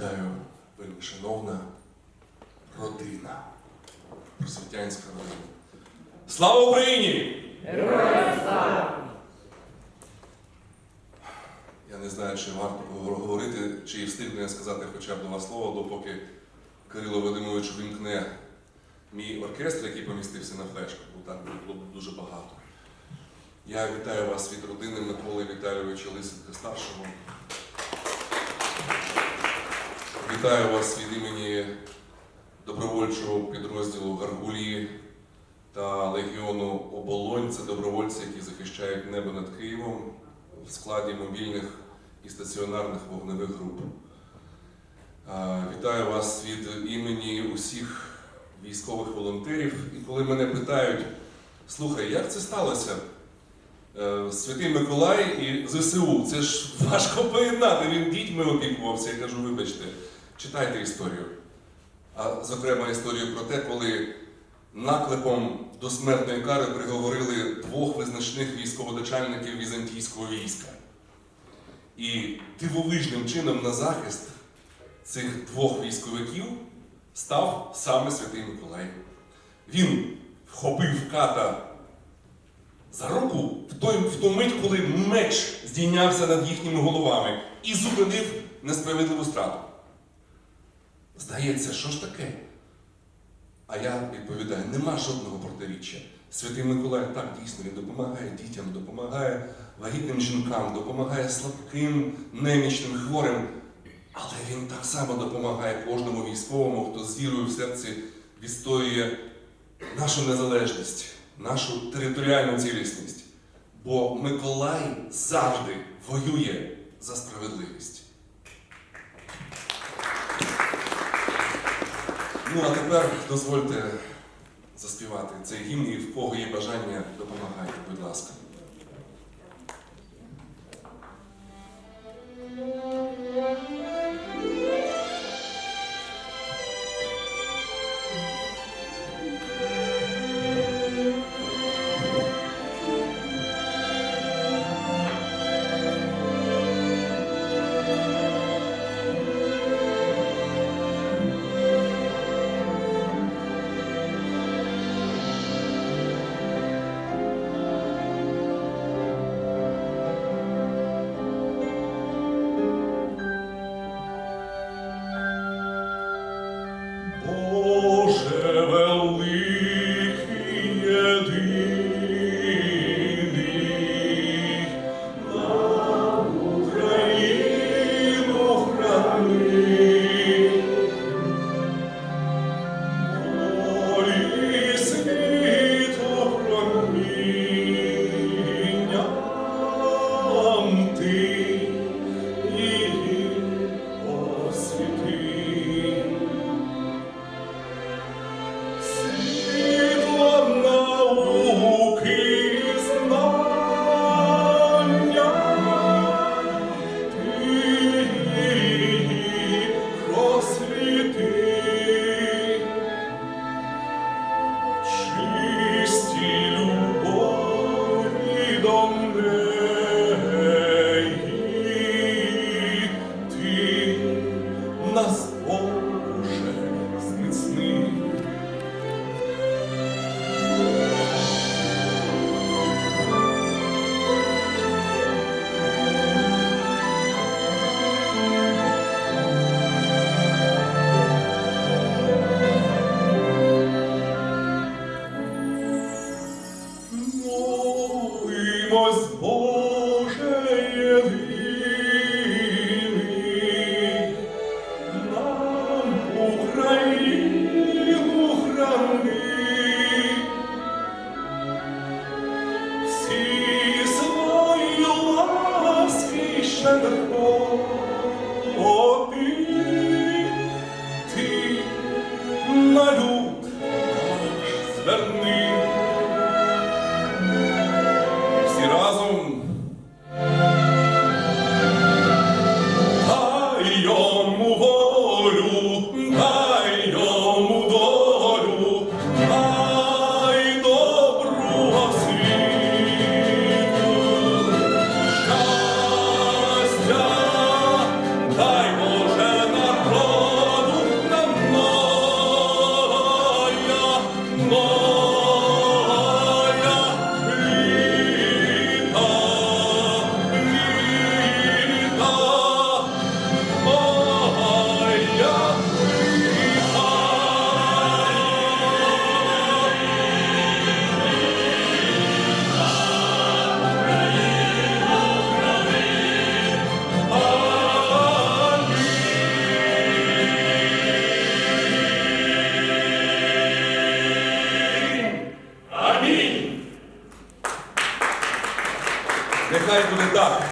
Вітаю, вельми шановна родина, просвітянська родина. Слава Україні! Я не знаю, чи варто говорити, чи встигне я сказати хоча б два слова, допоки Кирило Вадимович вимкне мій оркестр, який помістився на флешках, бо так було б дуже багато. Я вітаю вас від родини Миколи Віталійовича Лисенка старшого. Вітаю вас від імені добровольчого підрозділу Гаргулі та Легіону Оболонь. Це добровольці, які захищають небо над Києвом в складі мобільних і стаціонарних вогневих груп. Вітаю вас від імені усіх військових волонтерів. І коли мене питають, слухай, як це сталося? Е, Святий Миколай і ЗСУ, це ж важко поєднати. Він дітьми опікувався. Я кажу, вибачте, читайте історію. А зокрема, історію про те, коли наклепом до смертної кари приговорили двох визначних військоводачальників візантійського війська. І дивовижним чином на захист цих двох військовиків став саме Святий Миколай. Він вхопив ката за руку в той в ту мить, коли меч здійнявся над їхніми головами і зупинив несправедливу страту. Здається, що ж таке? А я відповідаю, нема жодного протиріччя. Святий Миколай так дійсно він допомагає дітям, допомагає вагітним жінкам, допомагає слабким, немічним, хворим. Але він так само допомагає кожному військовому, хто з вірою в серці відстоює нашу незалежність, нашу територіальну цілісність. Бо Миколай завжди воює за справедливість. Ну, а тепер дозвольте заспівати цей гімн і в кого є бажання, допомагайте, будь ласка. ti. Нас, Боже, зміцни. Молимось, Боже Всі разом Time. най буде так.